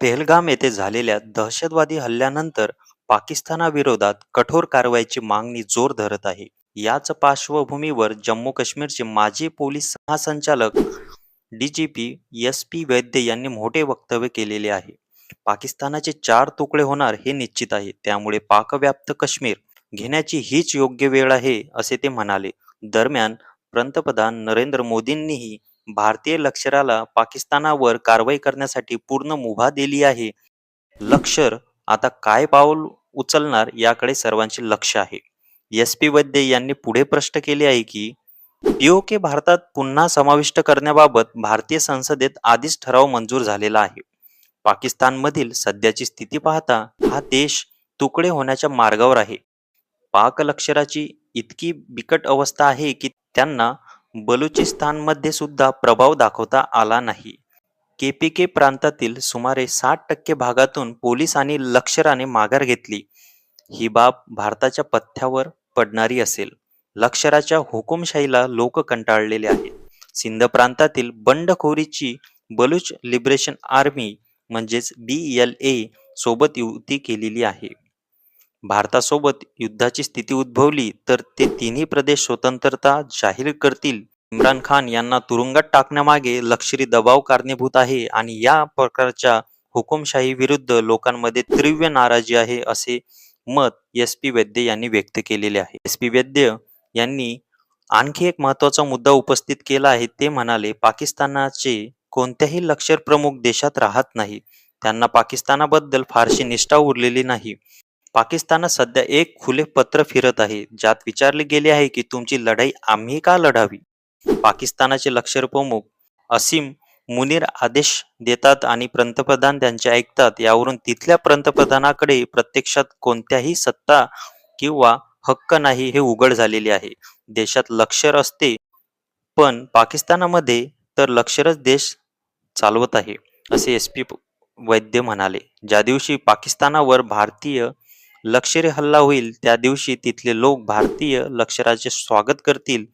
पेहलगाम येथे झालेल्या दहशतवादी हल्ल्यानंतर पाकिस्तानाविरोधात कठोर कारवाईची मागणी जोर धरत आहे. याच पार्श्वभूमीवर जम्मू काश्मीरचे माजी पोलीस महासंचालक डीजीपी एस. पी. वैद्य यांनी मोठे वक्तव्य केलेले आहे. पाकिस्तानाचे चार तुकडे होणार हे निश्चित आहे. त्यामुळे पाकव्याप्त काश्मीर घेण्याची हीच योग्य वेळ आहे, असे ते म्हणाले. दरम्यान, पंतप्रधान नरेंद्र मोदींनीही भारतीय लष्कराला पाकिस्तानावर कारवाई करण्यासाठी पूर्ण मुभा दिली आहे. लष्कर आता काय पाऊल उचलणार याकडे सर्वांचे लक्ष आहे. एस. पी. वैद्य यांनी पुढे प्रश्न केले आहे की, पीओके भारतात पुन्हा समाविष्ट करण्याबाबत भारतीय संसदेत आधीच ठराव मंजूर झालेला आहे. पाकिस्तानमधील सध्याची स्थिती पाहता हा देश तुकडे होण्याच्या मार्गावर आहे. पाक लष्कराची इतकी बिकट अवस्था आहे की त्यांना बलुचिस्तानमध्ये सुद्धा प्रभाव दाखवता आला नाही. केपीके प्रांतातील सुमारे साठ टक्के भागातून पोलिसांनी लक्षराने लष्कराने माघार घेतली. ही बाब भारताच्या पथ्यावर पडणारी असेल. लष्कराच्या हुकुमशाहीला लोक कंटाळलेले आहेत. सिंध प्रांतातील बंडखोरीची बलुच लिबरेशन आर्मी म्हणजेच डी एल ए सोबत युती केलेली आहे. भारतासोबत युद्धाची स्थिती उद्भवली तर ते तिन्ही प्रदेश स्वतंत्रता जाहीर करतील. इम्रान खान यांना तुरुंगात टाकण्यामागे लष्करी दबाव कारणीभूत आहे आणि या प्रकारच्या हुकुमशाही विरुद्ध लोकांमध्ये तीव्र नाराजी आहे, असे मत एस. पी. वैद्य यांनी व्यक्त केलेले आहे. एस. पी. वैद्य यांनी आणखी एक महत्त्वाचा मुद्दा उपस्थित केला आहे. ते म्हणाले, पाकिस्तानाचे कोणत्याही कोणतेही लष्करप्रमुख देशात राहत नाही. त्यांना पाकिस्तानाबद्दल फारशी निष्ठा उरलेली नाही. पाकिस्तानात सध्या एक खुले पत्र फिरत आहे, ज्यात विचारले गेले आहे की तुमची लढाई आम्ही का लढावी? पाकिस्तानाचे लष्करप्रमुख असीम मुनीर आदेश देतात आणि पंतप्रधान त्यांचे ऐकतात. यावरून तिथल्या पंतप्रधानाकडे प्रत्यक्षात कोणत्याही सत्ता किंवा हक्क नाही हे उघड झालेले आहे. देशात लष्कर असते, पण पाकिस्तानामध्ये तर लष्करच देश चालवत आहे, असे एस. पी. वैद्य म्हणाले. ज्या दिवशी पाकिस्तानावर भारतीय लष्करी हल्ला होईल त्या दिवशी तिथले लोक भारतीय लष्कराचे स्वागत करतील.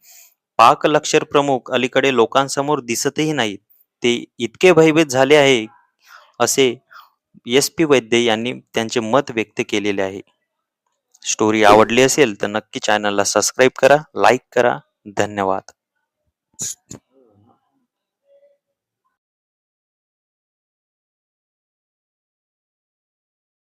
पाक लष्करप्रमुख अलीकडे लोकांसमोर दिसतही नाहीत. ते इतके भयभीत झाले आहे, असे एस. पी. वैद्य यांनी त्यांचे मत व्यक्त केलेले आहे. स्टोरी आवडली असेल तर नक्की चॅनलला सबस्क्राईब करा, लाईक करा. धन्यवाद.